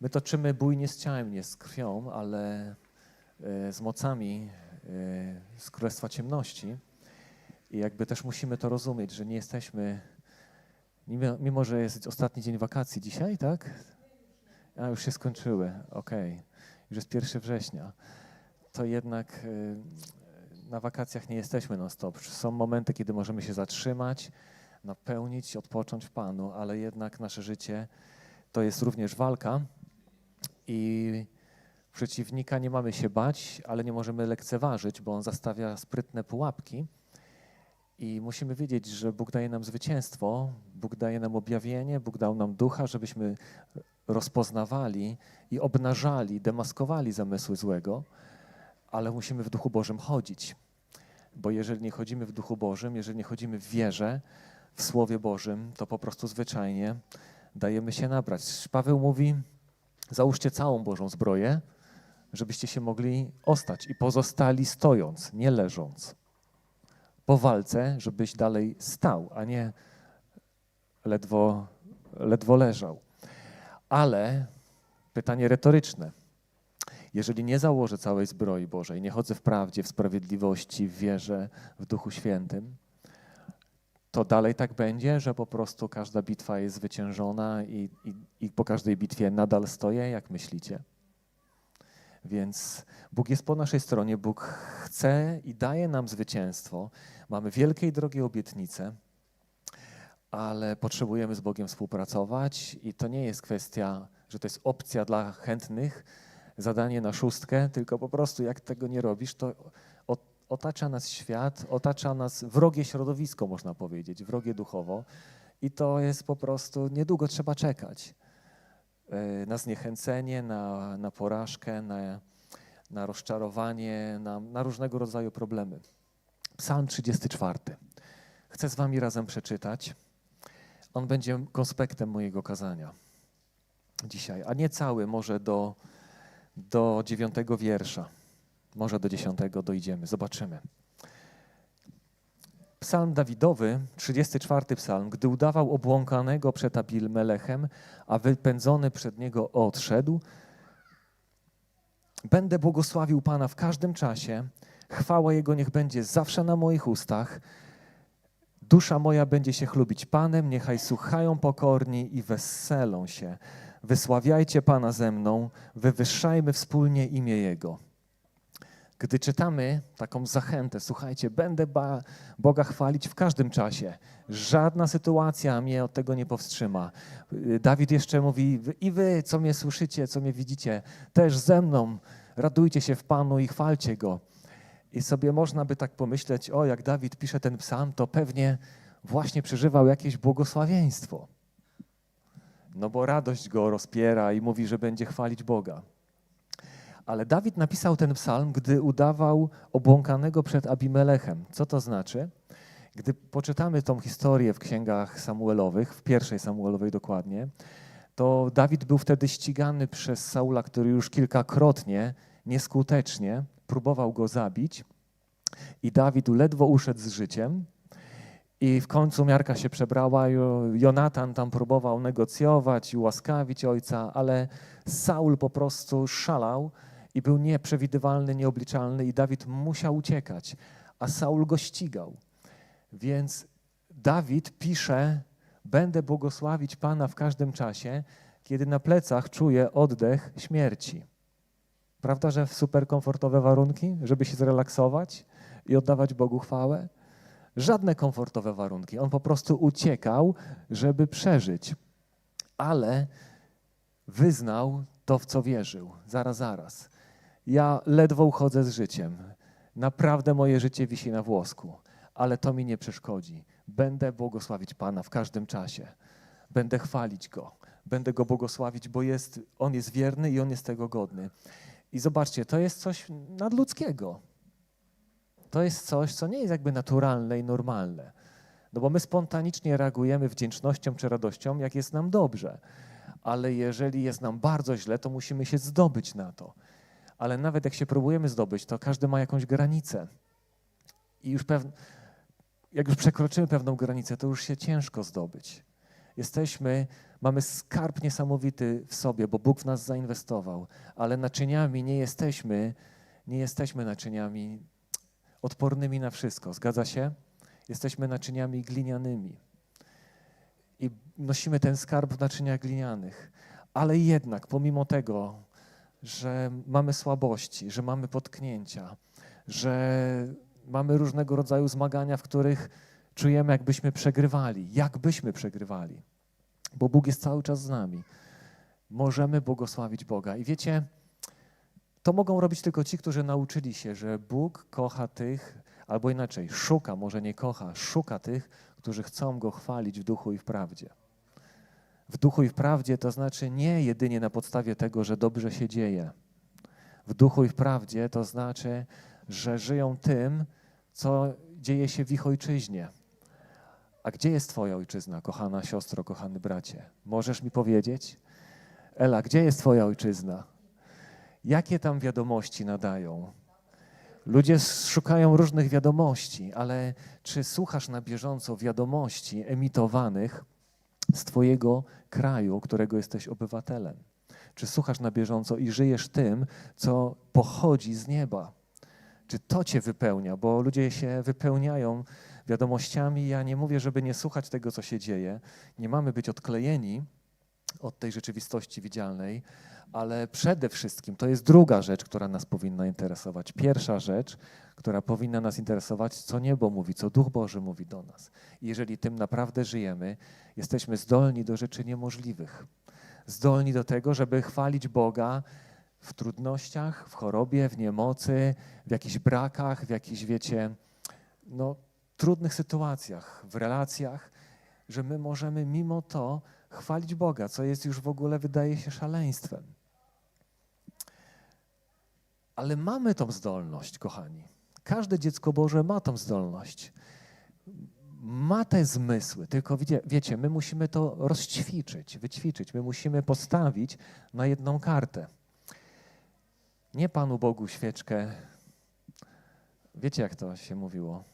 My toczymy bój nie z ciałem, nie z krwią, ale e, z mocami e, z Królestwa Ciemności. I jakby też musimy to rozumieć, że nie jesteśmy, mimo, że jest ostatni dzień wakacji dzisiaj, tak? A już się skończyły, okej. Już jest 1 września. To jednak e, na wakacjach nie jesteśmy non-stop. Są momenty, kiedy możemy się zatrzymać, napełnić, odpocząć w Panu, ale jednak nasze życie to jest również walka i przeciwnika nie mamy się bać, ale nie możemy lekceważyć, bo on zastawia sprytne pułapki. I musimy wiedzieć, że Bóg daje nam zwycięstwo, Bóg daje nam objawienie, Bóg dał nam ducha, żebyśmy rozpoznawali i obnażali, demaskowali zamysły złego, ale musimy w duchu Bożym chodzić. Bo jeżeli nie chodzimy w duchu Bożym, jeżeli nie chodzimy w wierze, w Słowie Bożym, to po prostu zwyczajnie dajemy się nabrać. Paweł mówi: Załóżcie całą Bożą zbroję, żebyście się mogli ostać i pozostali stojąc, nie leżąc. Po walce, żebyś dalej stał, a nie ledwo, ledwo leżał. Ale pytanie retoryczne. Jeżeli nie założę całej zbroi Bożej, nie chodzę w prawdzie, w sprawiedliwości, w wierze, w Duchu Świętym, to dalej tak będzie, że po prostu każda bitwa jest zwyciężona i, i, i po każdej bitwie nadal stoję, jak myślicie? Więc Bóg jest po naszej stronie, Bóg chce i daje nam zwycięstwo. Mamy wielkie i drogie obietnice, ale potrzebujemy z Bogiem współpracować i to nie jest kwestia, że to jest opcja dla chętnych, zadanie na szóstkę, tylko po prostu jak tego nie robisz, to otacza nas świat, otacza nas wrogie środowisko, można powiedzieć, wrogie duchowo i to jest po prostu, niedługo trzeba czekać e, na zniechęcenie, na, na porażkę, na, na rozczarowanie, na, na różnego rodzaju problemy. Psalm 34. Chcę z wami razem przeczytać. On będzie konspektem mojego kazania dzisiaj, a nie cały, może do, do dziewiątego wiersza. Może do dziesiątego dojdziemy, zobaczymy. Psalm Dawidowy, 34 psalm. Gdy udawał obłąkanego przed Abilmelechem, a wypędzony przed niego odszedł, będę błogosławił Pana w każdym czasie, chwała Jego niech będzie zawsze na moich ustach. Dusza moja będzie się chlubić Panem, niechaj słuchają pokorni i weselą się. Wysławiajcie Pana ze mną, wywyższajmy wspólnie imię Jego. Gdy czytamy taką zachętę, słuchajcie, będę Boga chwalić w każdym czasie. Żadna sytuacja mnie od tego nie powstrzyma. Dawid jeszcze mówi: I wy, co mnie słyszycie, co mnie widzicie, też ze mną radujcie się w Panu i chwalcie Go. I sobie można by tak pomyśleć: O, jak Dawid pisze ten psalm, to pewnie właśnie przeżywał jakieś błogosławieństwo. No bo radość go rozpiera i mówi, że będzie chwalić Boga. Ale Dawid napisał ten psalm, gdy udawał obłąkanego przed Abimelechem. Co to znaczy? Gdy poczytamy tą historię w księgach Samuelowych, w pierwszej Samuelowej dokładnie, to Dawid był wtedy ścigany przez Saula, który już kilkakrotnie, nieskutecznie próbował go zabić. I Dawid ledwo uszedł z życiem. I w końcu miarka się przebrała. Jonatan tam próbował negocjować i łaskawić ojca, ale Saul po prostu szalał i był nieprzewidywalny, nieobliczalny i Dawid musiał uciekać, a Saul go ścigał. Więc Dawid pisze: Będę błogosławić Pana w każdym czasie, kiedy na plecach czuję oddech śmierci. Prawda, że w super komfortowe warunki, żeby się zrelaksować i oddawać Bogu chwałę? Żadne komfortowe warunki. On po prostu uciekał, żeby przeżyć. Ale wyznał to, w co wierzył. Zaraz, zaraz. Ja ledwo uchodzę z życiem. Naprawdę moje życie wisi na włosku, ale to mi nie przeszkodzi. Będę błogosławić Pana w każdym czasie. Będę chwalić Go. Będę Go błogosławić, bo jest, On jest wierny i On jest tego godny. I zobaczcie, to jest coś nadludzkiego. To jest coś, co nie jest jakby naturalne i normalne. No bo my spontanicznie reagujemy wdzięcznością czy radością, jak jest nam dobrze. Ale jeżeli jest nam bardzo źle, to musimy się zdobyć na to ale nawet jak się próbujemy zdobyć, to każdy ma jakąś granicę. I już pew... jak już przekroczymy pewną granicę, to już się ciężko zdobyć. Jesteśmy, Mamy skarb niesamowity w sobie, bo Bóg w nas zainwestował, ale naczyniami nie jesteśmy, nie jesteśmy naczyniami odpornymi na wszystko. Zgadza się? Jesteśmy naczyniami glinianymi. I nosimy ten skarb w naczyniach glinianych. Ale jednak, pomimo tego, że mamy słabości, że mamy potknięcia, że mamy różnego rodzaju zmagania, w których czujemy, jakbyśmy przegrywali, jakbyśmy przegrywali, bo Bóg jest cały czas z nami. Możemy błogosławić Boga. I wiecie, to mogą robić tylko ci, którzy nauczyli się, że Bóg kocha tych, albo inaczej, szuka, może nie kocha, szuka tych, którzy chcą Go chwalić w duchu i w prawdzie. W duchu i w prawdzie to znaczy nie jedynie na podstawie tego, że dobrze się dzieje. W duchu i w prawdzie to znaczy, że żyją tym, co dzieje się w ich ojczyźnie. A gdzie jest Twoja ojczyzna, kochana siostro, kochany bracie? Możesz mi powiedzieć? Ela, gdzie jest Twoja ojczyzna? Jakie tam wiadomości nadają? Ludzie szukają różnych wiadomości, ale czy słuchasz na bieżąco wiadomości emitowanych z Twojego kraju, którego jesteś obywatelem? Czy słuchasz na bieżąco i żyjesz tym, co pochodzi z nieba? Czy to Cię wypełnia? Bo ludzie się wypełniają wiadomościami. Ja nie mówię, żeby nie słuchać tego, co się dzieje. Nie mamy być odklejeni od tej rzeczywistości widzialnej, ale przede wszystkim to jest druga rzecz, która nas powinna interesować. Pierwsza rzecz, która powinna nas interesować, co niebo mówi, co Duch Boży mówi do nas. I jeżeli tym naprawdę żyjemy, jesteśmy zdolni do rzeczy niemożliwych. Zdolni do tego, żeby chwalić Boga w trudnościach, w chorobie, w niemocy, w jakichś brakach, w jakichś, wiecie, no, trudnych sytuacjach, w relacjach, że my możemy mimo to chwalić Boga, co jest już w ogóle, wydaje się, szaleństwem. Ale mamy tą zdolność, kochani. Każde dziecko Boże ma tą zdolność. Ma te zmysły, tylko wiecie, wiecie, my musimy to rozćwiczyć, wyćwiczyć. My musimy postawić na jedną kartę. Nie Panu Bogu świeczkę. Wiecie, jak to się mówiło?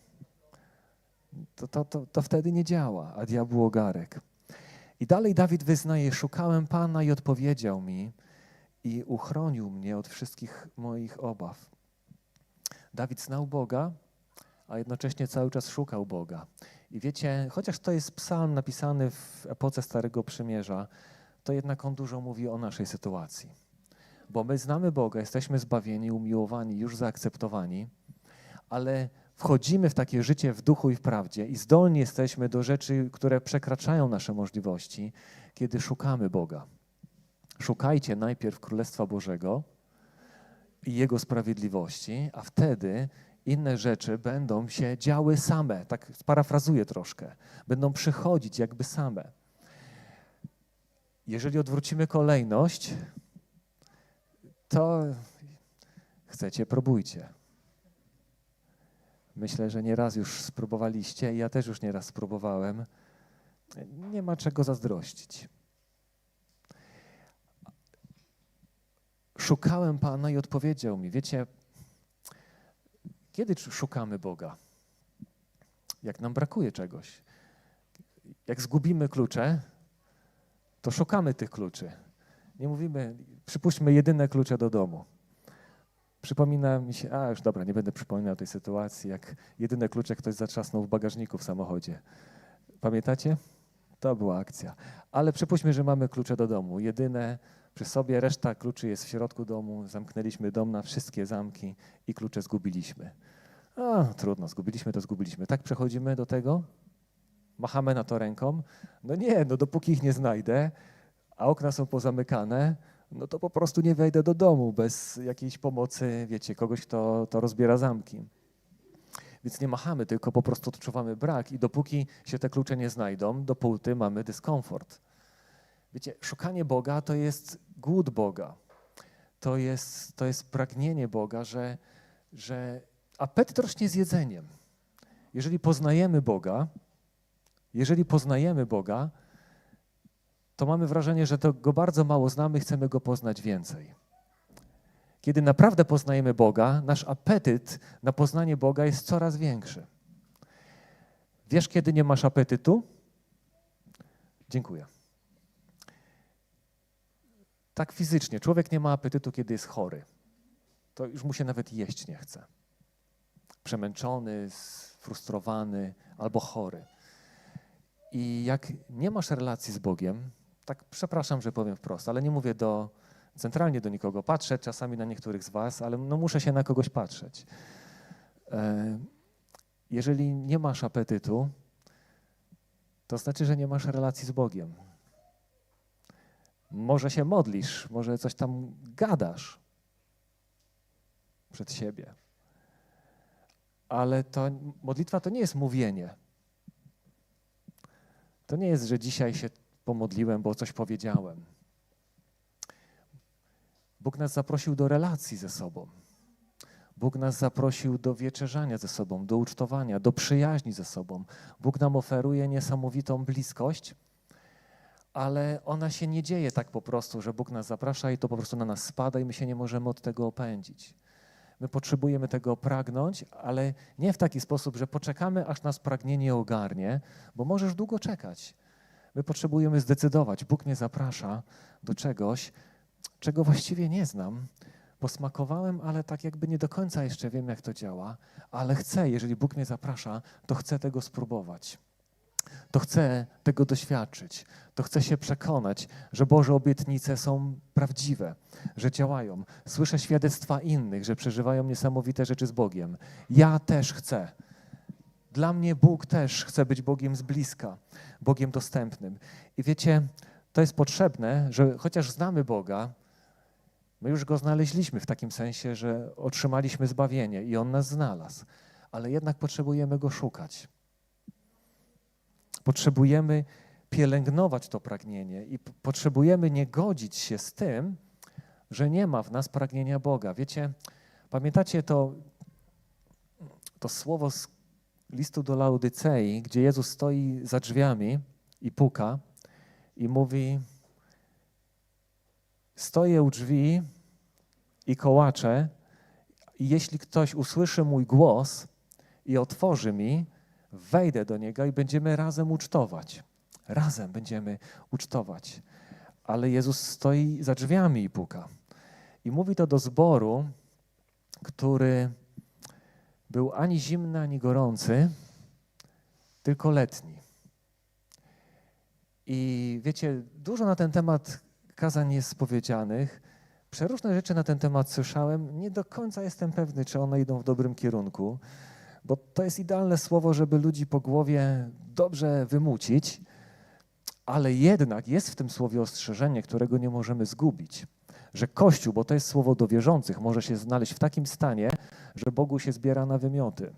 To, to, to, to wtedy nie działa, a diabłu ogarek. I dalej Dawid wyznaje: Szukałem Pana i odpowiedział mi i uchronił mnie od wszystkich moich obaw. Dawid znał Boga, a jednocześnie cały czas szukał Boga. I wiecie, chociaż to jest psalm napisany w epoce Starego Przymierza, to jednak on dużo mówi o naszej sytuacji. Bo my znamy Boga, jesteśmy zbawieni, umiłowani, już zaakceptowani, ale wchodzimy w takie życie w duchu i w prawdzie i zdolni jesteśmy do rzeczy, które przekraczają nasze możliwości, kiedy szukamy Boga. Szukajcie najpierw Królestwa Bożego i Jego sprawiedliwości, a wtedy inne rzeczy będą się działy same. Tak parafrazuję troszkę. Będą przychodzić jakby same. Jeżeli odwrócimy kolejność, to chcecie, próbujcie. Myślę, że nieraz już spróbowaliście, ja też już nieraz spróbowałem. Nie ma czego zazdrościć. Szukałem Pana i odpowiedział mi. Wiecie, kiedy szukamy Boga? Jak nam brakuje czegoś. Jak zgubimy klucze, to szukamy tych kluczy. Nie mówimy, przypuśćmy jedyne klucze do domu. Przypomina mi się, a już dobra, nie będę przypominał tej sytuacji, jak jedyne klucze ktoś zatrzasnął w bagażniku w samochodzie. Pamiętacie? To była akcja. Ale przypuśćmy, że mamy klucze do domu. Jedyne przy sobie, reszta kluczy jest w środku domu. Zamknęliśmy dom na wszystkie zamki i klucze zgubiliśmy. A, trudno, zgubiliśmy to zgubiliśmy. Tak przechodzimy do tego, machamy na to ręką. No nie, no dopóki ich nie znajdę, a okna są pozamykane, no to po prostu nie wejdę do domu bez jakiejś pomocy, wiecie, kogoś, kto to rozbiera zamki. Więc nie machamy, tylko po prostu odczuwamy brak i dopóki się te klucze nie znajdą, dopóty mamy dyskomfort. Wiecie, szukanie Boga to jest głód Boga. To jest, to jest pragnienie Boga, że, że apetyt rośnie z jedzeniem. Jeżeli poznajemy Boga, jeżeli poznajemy Boga, to mamy wrażenie, że to go bardzo mało znamy, chcemy go poznać więcej. Kiedy naprawdę poznajemy Boga, nasz apetyt na poznanie Boga jest coraz większy. Wiesz, kiedy nie masz apetytu? Dziękuję. tak fizycznie. Człowiek nie ma apetytu, kiedy jest chory. To już mu się nawet jeść nie chce. Przemęczony, sfrustrowany albo chory. I jak nie masz relacji z Bogiem, tak przepraszam, że powiem wprost, ale nie mówię do, centralnie do nikogo. Patrzę czasami na niektórych z Was, ale no muszę się na kogoś patrzeć. E, jeżeli nie masz apetytu, to znaczy, że nie masz relacji z Bogiem. Może się modlisz, może coś tam gadasz przed siebie. Ale to modlitwa to nie jest mówienie. To nie jest, że dzisiaj się pomodliłem, bo coś powiedziałem. Bóg nas zaprosił do relacji ze sobą. Bóg nas zaprosił do wieczerzania ze sobą, do ucztowania, do przyjaźni ze sobą. Bóg nam oferuje niesamowitą bliskość, ale ona się nie dzieje tak po prostu, że Bóg nas zaprasza i to po prostu na nas spada i my się nie możemy od tego opędzić. My potrzebujemy tego pragnąć, ale nie w taki sposób, że poczekamy, aż nas pragnienie ogarnie, bo możesz długo czekać. My potrzebujemy zdecydować. Bóg mnie zaprasza do czegoś, czego właściwie nie znam. Posmakowałem, ale tak jakby nie do końca jeszcze wiem, jak to działa, ale chcę, jeżeli Bóg mnie zaprasza, to chcę tego spróbować. To chcę tego doświadczyć, to chcę się przekonać, że Boże obietnice są prawdziwe, że działają. Słyszę świadectwa innych, że przeżywają niesamowite rzeczy z Bogiem. Ja też chcę. Dla mnie Bóg też chce być Bogiem z bliska, Bogiem dostępnym. I wiecie, to jest potrzebne, że chociaż znamy Boga, my już Go znaleźliśmy w takim sensie, że otrzymaliśmy zbawienie i On nas znalazł, ale jednak potrzebujemy Go szukać. Potrzebujemy pielęgnować to pragnienie i potrzebujemy nie godzić się z tym, że nie ma w nas pragnienia Boga. Wiecie, pamiętacie to, to słowo z listu do Laodycei, gdzie Jezus stoi za drzwiami i puka i mówi: Stoję u drzwi i kołaczę, i jeśli ktoś usłyszy mój głos i otworzy mi, wejdę do niego i będziemy razem ucztować. Razem będziemy ucztować. Ale Jezus stoi za drzwiami i puka. I mówi to do zboru, który był ani zimny, ani gorący, tylko letni. I wiecie, dużo na ten temat kazań jest powiedzianych. Przeróżne rzeczy na ten temat słyszałem. Nie do końca jestem pewny, czy one idą w dobrym kierunku, bo to jest idealne słowo, żeby ludzi po głowie dobrze wymucić, ale jednak jest w tym słowie ostrzeżenie, którego nie możemy zgubić że Kościół, bo to jest słowo do wierzących, może się znaleźć w takim stanie, że Bogu się zbiera na wymioty.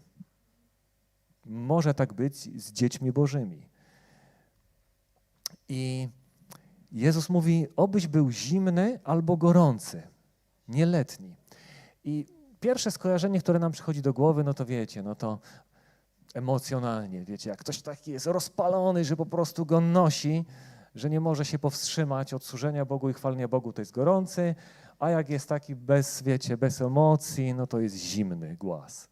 Może tak być z dziećmi Bożymi. I Jezus mówi, obyś był zimny albo gorący, nie letni. I pierwsze skojarzenie, które nam przychodzi do głowy, no to wiecie, no to emocjonalnie, wiecie, jak ktoś taki jest rozpalony, że po prostu go nosi, że nie może się powstrzymać od służenia Bogu i chwalenia Bogu, to jest gorący, a jak jest taki bez, wiecie, bez emocji, no to jest zimny głaz.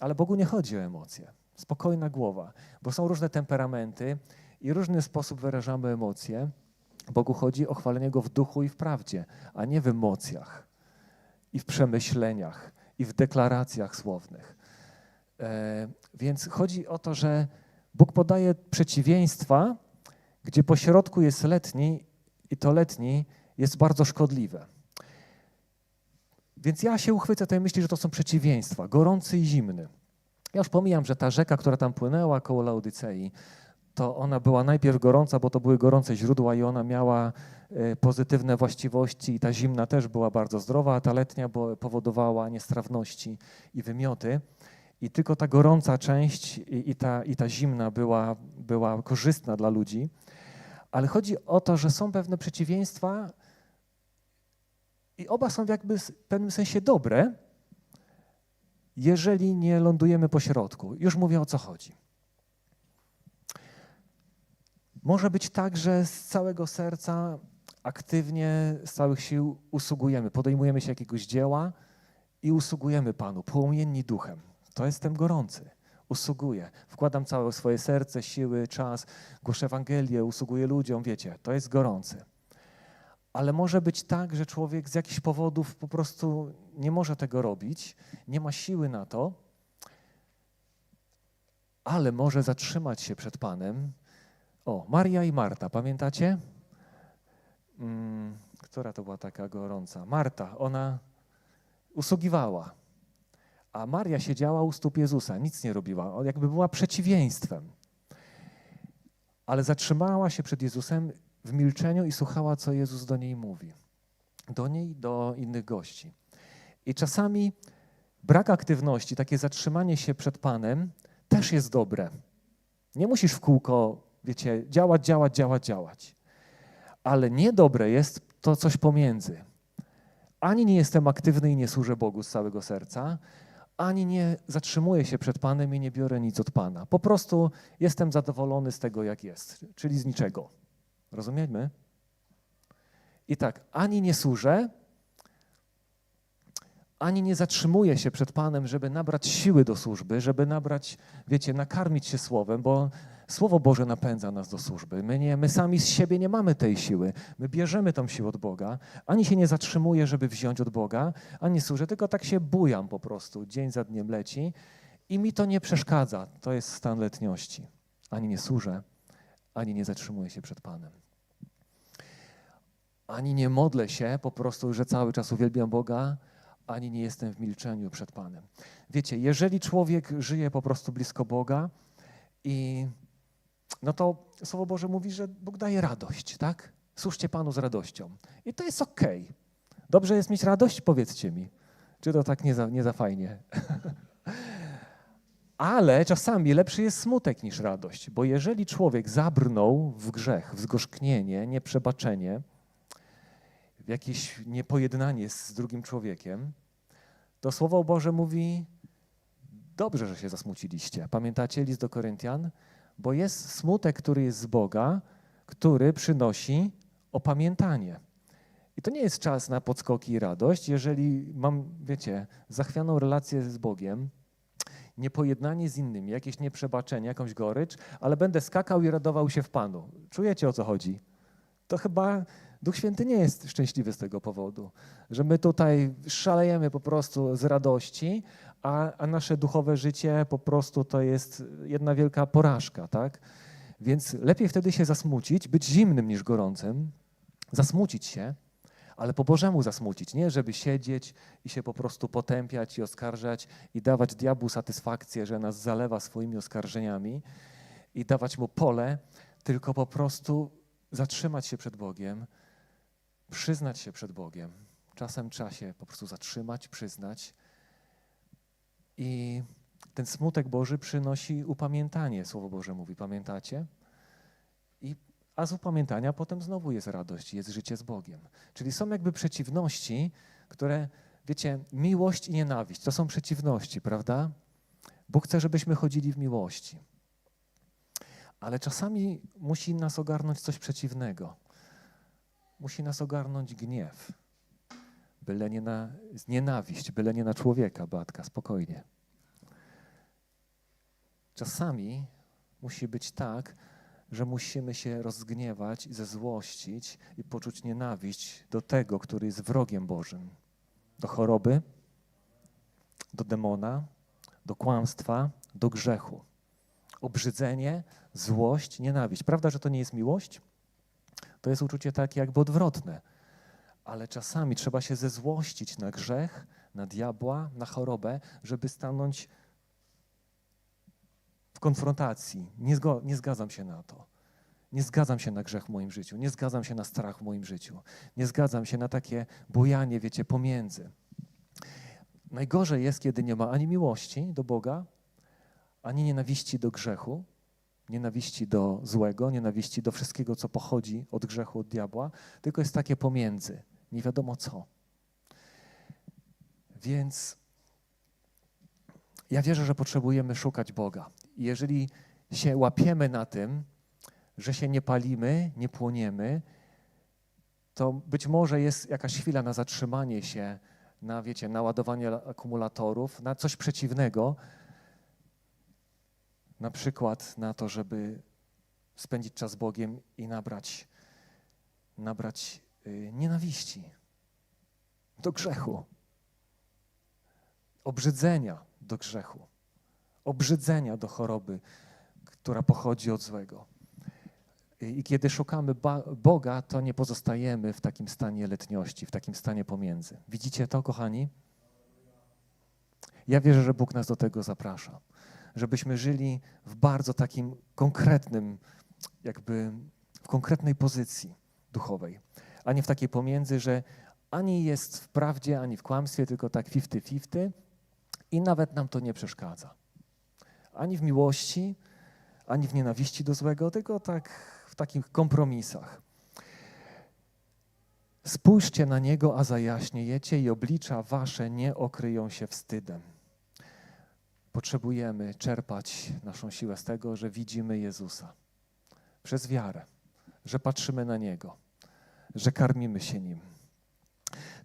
Ale Bogu nie chodzi o emocje. Spokojna głowa, bo są różne temperamenty i różny sposób wyrażamy emocje. Bogu chodzi o chwalenie Go w duchu i w prawdzie, a nie w emocjach i w przemyśleniach i w deklaracjach słownych. E, więc chodzi o to, że Bóg podaje przeciwieństwa, gdzie po środku jest letni i to letni jest bardzo szkodliwe. Więc ja się uchwycę tej myśli, że to są przeciwieństwa, gorący i zimny. Ja już pomijam, że ta rzeka, która tam płynęła koło Laodycei, to ona była najpierw gorąca, bo to były gorące źródła i ona miała e, pozytywne właściwości i ta zimna też była bardzo zdrowa, a ta letnia powodowała niestrawności i wymioty. I tylko ta gorąca część i, i, ta, i ta zimna była, była korzystna dla ludzi. Ale chodzi o to, że są pewne przeciwieństwa i oba są jakby w pewnym sensie dobre, jeżeli nie lądujemy po środku. Już mówię o co chodzi. Może być tak, że z całego serca aktywnie, z całych sił usługujemy, podejmujemy się jakiegoś dzieła i usługujemy Panu, płomienni duchem. To jestem gorący usługuję. Wkładam całe swoje serce, siły, czas, głoszę Ewangelię, usługuję ludziom, wiecie, to jest gorący. Ale może być tak, że człowiek z jakichś powodów po prostu nie może tego robić, nie ma siły na to, ale może zatrzymać się przed Panem. O, Maria i Marta, pamiętacie? Mm, która to była taka gorąca? Marta, ona usługiwała, a Maria siedziała u stóp Jezusa, nic nie robiła, jakby była przeciwieństwem. Ale zatrzymała się przed Jezusem w milczeniu i słuchała, co Jezus do niej mówi. Do niej do innych gości. I czasami brak aktywności, takie zatrzymanie się przed Panem też jest dobre. Nie musisz w kółko, wiecie, działać, działać, działać, działać. Ale niedobre jest to coś pomiędzy. Ani nie jestem aktywny i nie służę Bogu z całego serca, ani nie zatrzymuję się przed Panem i nie biorę nic od Pana. Po prostu jestem zadowolony z tego, jak jest, czyli z niczego. Rozumiemy? I tak, ani nie służę, ani nie zatrzymuję się przed Panem, żeby nabrać siły do służby, żeby nabrać, wiecie, nakarmić się Słowem, bo Słowo Boże napędza nas do służby. My, nie, my sami z siebie nie mamy tej siły. My bierzemy tą siłę od Boga. Ani się nie zatrzymuję, żeby wziąć od Boga, ani służę, tylko tak się bujam po prostu. Dzień za dniem leci i mi to nie przeszkadza. To jest stan letniości. Ani nie służę, ani nie zatrzymuję się przed Panem. Ani nie modlę się po prostu, że cały czas uwielbiam Boga, ani nie jestem w milczeniu przed Panem. Wiecie, jeżeli człowiek żyje po prostu blisko Boga i no to Słowo Boże mówi, że Bóg daje radość, tak? Służcie Panu z radością. I to jest okej. Okay. Dobrze jest mieć radość? Powiedzcie mi. Czy to tak nie za, nie za fajnie? Ale czasami lepszy jest smutek niż radość, bo jeżeli człowiek zabrnął w grzech, w zgorzknienie, nieprzebaczenie, w jakieś niepojednanie z drugim człowiekiem, to Słowo Boże mówi, dobrze, że się zasmuciliście. Pamiętacie list do Koryntian? Bo jest smutek, który jest z Boga, który przynosi opamiętanie. I to nie jest czas na podskoki i radość. Jeżeli mam, wiecie, zachwianą relację z Bogiem, niepojednanie z innymi, jakieś nieprzebaczenie, jakąś gorycz, ale będę skakał i radował się w Panu. Czujecie o co chodzi? To chyba Duch Święty nie jest szczęśliwy z tego powodu, że my tutaj szalejemy po prostu z radości, a, a nasze duchowe życie po prostu to jest jedna wielka porażka, tak? Więc lepiej wtedy się zasmucić, być zimnym niż gorącym, zasmucić się, ale po Bożemu zasmucić, nie żeby siedzieć i się po prostu potępiać i oskarżać i dawać diabłu satysfakcję, że nas zalewa swoimi oskarżeniami i dawać mu pole, tylko po prostu zatrzymać się przed Bogiem, przyznać się przed Bogiem. Czasem trzeba się po prostu zatrzymać, przyznać. I ten smutek Boży przynosi upamiętanie, Słowo Boże mówi, pamiętacie? I, a z upamiętania potem znowu jest radość, jest życie z Bogiem. Czyli są jakby przeciwności, które, wiecie, miłość i nienawiść to są przeciwności, prawda? Bóg chce, żebyśmy chodzili w miłości. Ale czasami musi nas ogarnąć coś przeciwnego musi nas ogarnąć gniew. Byle nie na nienawiść, byle nie na człowieka, Batka, spokojnie. Czasami musi być tak, że musimy się rozgniewać, zezłościć i poczuć nienawiść do tego, który jest wrogiem Bożym. Do choroby, do demona, do kłamstwa, do grzechu. Obrzydzenie, złość, nienawiść. Prawda, że to nie jest miłość? To jest uczucie takie jakby odwrotne. Ale czasami trzeba się zezłościć na grzech, na diabła, na chorobę, żeby stanąć w konfrontacji. Nie, nie zgadzam się na to. Nie zgadzam się na grzech w moim życiu, nie zgadzam się na strach w moim życiu, nie zgadzam się na takie bujanie, wiecie, pomiędzy. Najgorzej jest, kiedy nie ma ani miłości do Boga, ani nienawiści do grzechu, nienawiści do złego, nienawiści do wszystkiego, co pochodzi od grzechu, od diabła, tylko jest takie pomiędzy, nie wiadomo co. Więc ja wierzę, że potrzebujemy szukać Boga. Jeżeli się łapiemy na tym, że się nie palimy, nie płoniemy, to być może jest jakaś chwila na zatrzymanie się, na wiecie, naładowanie akumulatorów, na coś przeciwnego, na przykład na to, żeby spędzić czas z Bogiem i nabrać, nabrać nienawiści, do grzechu, obrzydzenia do grzechu, obrzydzenia do choroby, która pochodzi od złego. I kiedy szukamy Boga, to nie pozostajemy w takim stanie letniości, w takim stanie pomiędzy. Widzicie to, kochani? Ja wierzę, że Bóg nas do tego zaprasza, żebyśmy żyli w bardzo takim konkretnym, jakby w konkretnej pozycji duchowej, a nie w takiej pomiędzy, że ani jest w prawdzie, ani w kłamstwie, tylko tak 50-50 i nawet nam to nie przeszkadza. Ani w miłości, ani w nienawiści do złego, tylko tak w takich kompromisach. Spójrzcie na Niego, a zajaśniejecie i oblicza wasze nie okryją się wstydem. Potrzebujemy czerpać naszą siłę z tego, że widzimy Jezusa przez wiarę, że patrzymy na Niego, że karmimy się Nim.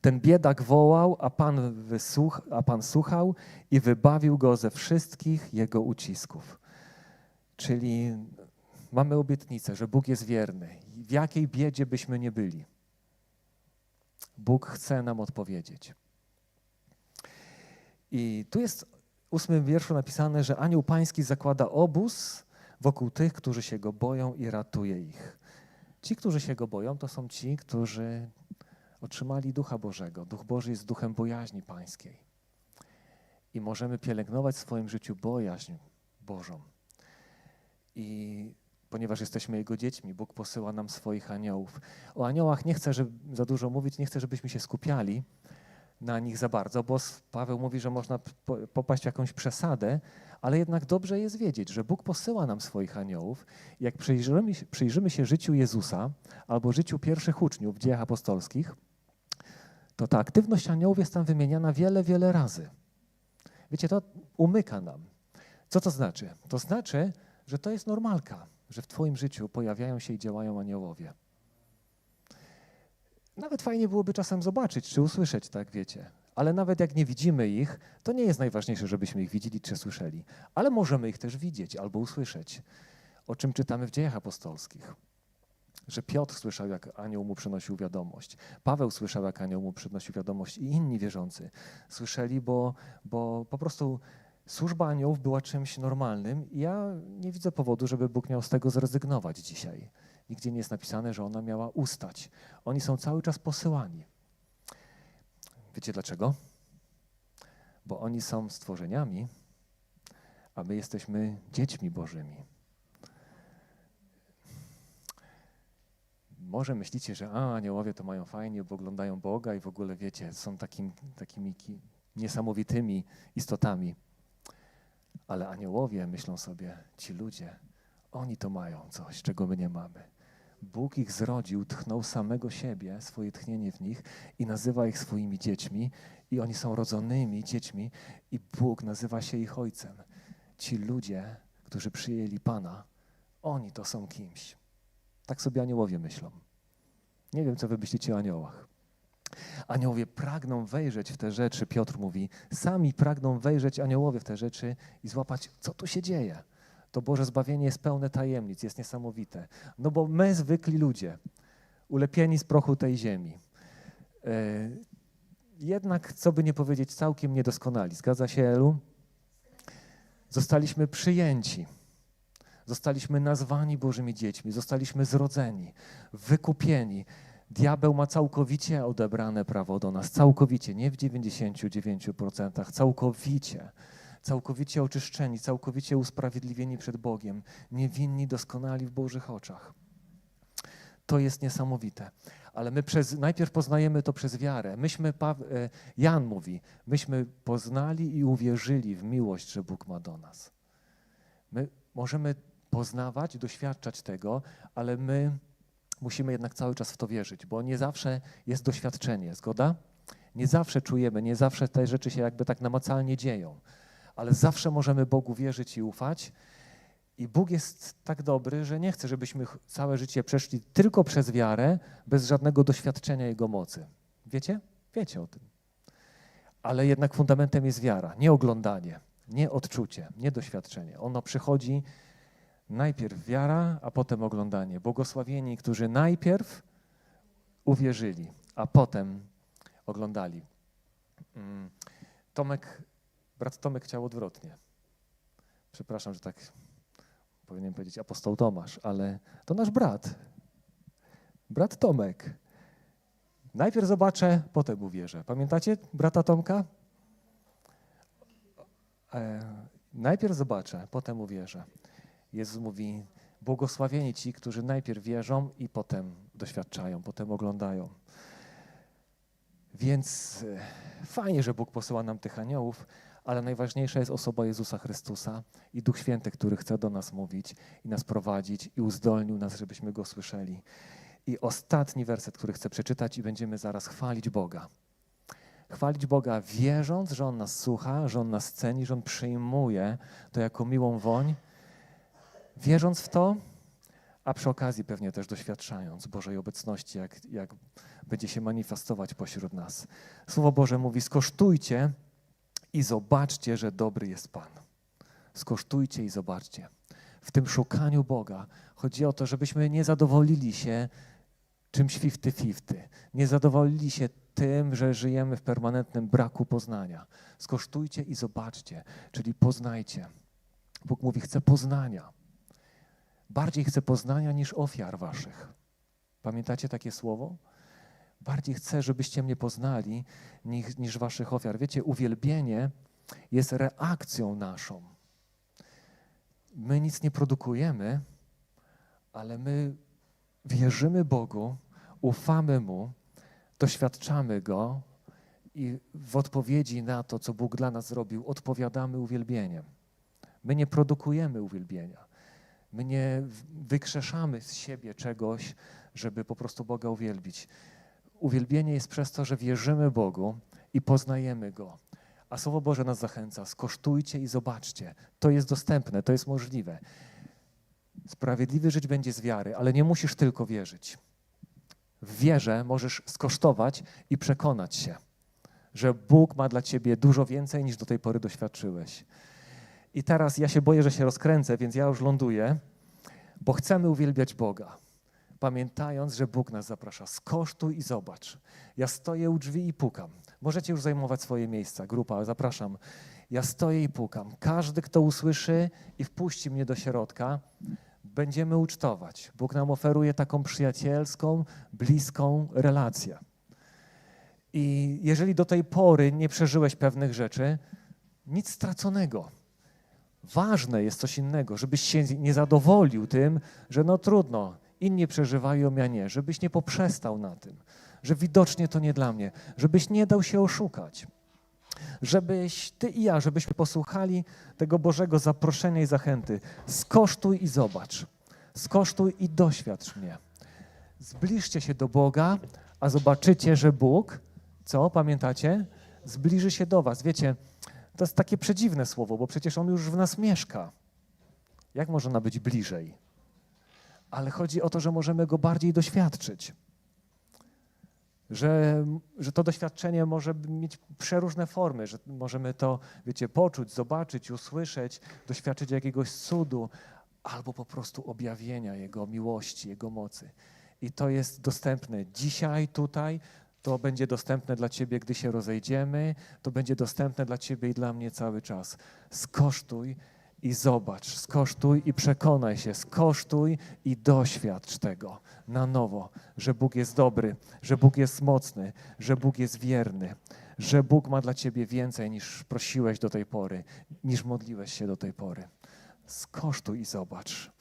Ten biedak wołał, a Pan, wysłuch, a Pan słuchał i wybawił go ze wszystkich jego ucisków. Czyli mamy obietnicę, że Bóg jest wierny. W jakiej biedzie byśmy nie byli, Bóg chce nam odpowiedzieć. I tu jest w ósmym wierszu napisane, że anioł pański zakłada obóz wokół tych, którzy się go boją i ratuje ich. Ci, którzy się go boją, to są ci, którzy otrzymali Ducha Bożego. Duch Boży jest duchem bojaźni pańskiej. I możemy pielęgnować w swoim życiu bojaźń Bożą. I ponieważ jesteśmy Jego dziećmi, Bóg posyła nam swoich aniołów. O aniołach nie chcę żeby, za dużo mówić, nie chcę, żebyśmy się skupiali na nich za bardzo, bo Paweł mówi, że można popaść w jakąś przesadę, ale jednak dobrze jest wiedzieć, że Bóg posyła nam swoich aniołów. Jak przyjrzymy, przyjrzymy się życiu Jezusa albo życiu pierwszych uczniów w dziejach apostolskich, to ta aktywność aniołów jest tam wymieniana wiele, wiele razy. Wiecie, to umyka nam. Co to znaczy? To znaczy, że to jest normalka, że w Twoim życiu pojawiają się i działają aniołowie. Nawet fajnie byłoby czasem zobaczyć czy usłyszeć, tak wiecie. Ale nawet jak nie widzimy ich, to nie jest najważniejsze, żebyśmy ich widzieli czy słyszeli. Ale możemy ich też widzieć albo usłyszeć, o czym czytamy w dziejach apostolskich. Że Piotr słyszał, jak anioł mu przynosił wiadomość. Paweł słyszał, jak anioł mu przynosił wiadomość i inni wierzący słyszeli, bo, bo po prostu służba aniołów była czymś normalnym i ja nie widzę powodu, żeby Bóg miał z tego zrezygnować dzisiaj. Nigdzie nie jest napisane, że ona miała ustać. Oni są cały czas posyłani. Wiecie dlaczego? Bo oni są stworzeniami, a my jesteśmy dziećmi Bożymi. Może myślicie, że a, aniołowie to mają fajnie, bo oglądają Boga i w ogóle wiecie, są takim, takimi niesamowitymi istotami. Ale aniołowie myślą sobie, ci ludzie, oni to mają coś, czego my nie mamy. Bóg ich zrodził, tchnął samego siebie, swoje tchnienie w nich i nazywa ich swoimi dziećmi i oni są rodzonymi dziećmi i Bóg nazywa się ich ojcem. Ci ludzie, którzy przyjęli Pana, oni to są kimś. Tak sobie aniołowie myślą. Nie wiem, co wy myślicie o aniołach. Aniołowie pragną wejrzeć w te rzeczy, Piotr mówi, sami pragną wejrzeć aniołowie w te rzeczy i złapać, co tu się dzieje. To Boże zbawienie jest pełne tajemnic, jest niesamowite. No bo my, zwykli ludzie, ulepieni z prochu tej ziemi, yy, jednak, co by nie powiedzieć, całkiem niedoskonali. Zgadza się, Elu? Zostaliśmy przyjęci. Zostaliśmy nazwani Bożymi dziećmi, zostaliśmy zrodzeni, wykupieni. Diabeł ma całkowicie odebrane prawo do nas, całkowicie, nie w 99%, całkowicie, całkowicie oczyszczeni, całkowicie usprawiedliwieni przed Bogiem, niewinni, doskonali w Bożych oczach. To jest niesamowite. Ale my przez, najpierw poznajemy to przez wiarę. Myśmy, e, Jan mówi, myśmy poznali i uwierzyli w miłość, że Bóg ma do nas. My możemy poznawać, doświadczać tego, ale my musimy jednak cały czas w to wierzyć, bo nie zawsze jest doświadczenie, zgoda? Nie zawsze czujemy, nie zawsze te rzeczy się jakby tak namacalnie dzieją, ale zawsze możemy Bogu wierzyć i ufać. I Bóg jest tak dobry, że nie chce, żebyśmy całe życie przeszli tylko przez wiarę, bez żadnego doświadczenia Jego mocy. Wiecie? Wiecie o tym. Ale jednak fundamentem jest wiara, nie oglądanie, nie odczucie, nie doświadczenie. Ono przychodzi Najpierw wiara, a potem oglądanie. Błogosławieni, którzy najpierw uwierzyli, a potem oglądali. Mm, Tomek, brat Tomek chciał odwrotnie. Przepraszam, że tak powinienem powiedzieć apostoł Tomasz, ale to nasz brat. Brat Tomek. Najpierw zobaczę, potem uwierzę. Pamiętacie brata Tomka? E, najpierw zobaczę, potem uwierzę. Jezus mówi, błogosławieni ci, którzy najpierw wierzą i potem doświadczają, potem oglądają. Więc e, fajnie, że Bóg posyła nam tych aniołów, ale najważniejsza jest osoba Jezusa Chrystusa i Duch Święty, który chce do nas mówić i nas prowadzić i uzdolnił nas, żebyśmy Go słyszeli. I ostatni werset, który chcę przeczytać i będziemy zaraz chwalić Boga. Chwalić Boga wierząc, że On nas słucha, że On nas ceni, że On przyjmuje to jako miłą woń, wierząc w to, a przy okazji pewnie też doświadczając Bożej obecności, jak, jak będzie się manifestować pośród nas. Słowo Boże mówi: skosztujcie i zobaczcie, że dobry jest Pan. Skosztujcie i zobaczcie. W tym szukaniu Boga chodzi o to, żebyśmy nie zadowolili się czymś fifty-fifty. Nie zadowolili się tym, że żyjemy w permanentnym braku poznania. Skosztujcie i zobaczcie, czyli poznajcie. Bóg mówi, chce poznania. Bardziej chce poznania niż ofiar waszych. Pamiętacie takie słowo? Bardziej chcę, żebyście mnie poznali niż, niż waszych ofiar. Wiecie, uwielbienie jest reakcją naszą. My nic nie produkujemy, ale my wierzymy Bogu, ufamy Mu, doświadczamy Go i w odpowiedzi na to, co Bóg dla nas zrobił, odpowiadamy uwielbieniem. My nie produkujemy uwielbienia. My nie wykrzeszamy z siebie czegoś, żeby po prostu Boga uwielbić. Uwielbienie jest przez to, że wierzymy Bogu i poznajemy Go. A Słowo Boże nas zachęca: skosztujcie i zobaczcie. To jest dostępne, to jest możliwe. Sprawiedliwy żyć będzie z wiary, ale nie musisz tylko wierzyć. W wierze możesz skosztować i przekonać się, że Bóg ma dla ciebie dużo więcej niż do tej pory doświadczyłeś. I teraz ja się boję, że się rozkręcę, więc ja już ląduję, bo chcemy uwielbiać Boga, pamiętając, że Bóg nas zaprasza. Skosztuj i zobacz. Ja stoję u drzwi i pukam. Możecie już zajmować swoje miejsca, grupa, zapraszam. Ja stoję i pukam. Każdy, kto usłyszy i wpuści mnie do środka, będziemy ucztować. Bóg nam oferuje taką przyjacielską, bliską relację. I jeżeli do tej pory nie przeżyłeś pewnych rzeczy, nic straconego. Ważne jest coś innego, żebyś się nie zadowolił tym, że no trudno, inni przeżywają, ja nie, żebyś nie poprzestał na tym, że widocznie to nie dla mnie, żebyś nie dał się oszukać, żebyś ty i ja, żebyśmy posłuchali tego Bożego zaproszenia i zachęty. Skosztuj i zobacz, skosztuj i doświadcz mnie. Zbliżcie się do Boga, a zobaczycie, że Bóg, co pamiętacie, zbliży się do was. Wiecie, to jest takie przedziwne słowo, bo przecież On już w nas mieszka. Jak można być bliżej? Ale chodzi o to, że możemy Go bardziej doświadczyć. Że, że to doświadczenie może mieć przeróżne formy, że możemy to, wiecie, poczuć, zobaczyć, usłyszeć, doświadczyć jakiegoś cudu, albo po prostu objawienia Jego miłości, Jego mocy. I to jest dostępne dzisiaj, tutaj, to będzie dostępne dla Ciebie, gdy się rozejdziemy, to będzie dostępne dla Ciebie i dla mnie cały czas. Skosztuj i zobacz, skosztuj i przekonaj się, skosztuj i doświadcz tego na nowo, że Bóg jest dobry, że Bóg jest mocny, że Bóg jest wierny, że Bóg ma dla Ciebie więcej niż prosiłeś do tej pory, niż modliłeś się do tej pory. Skosztuj i zobacz.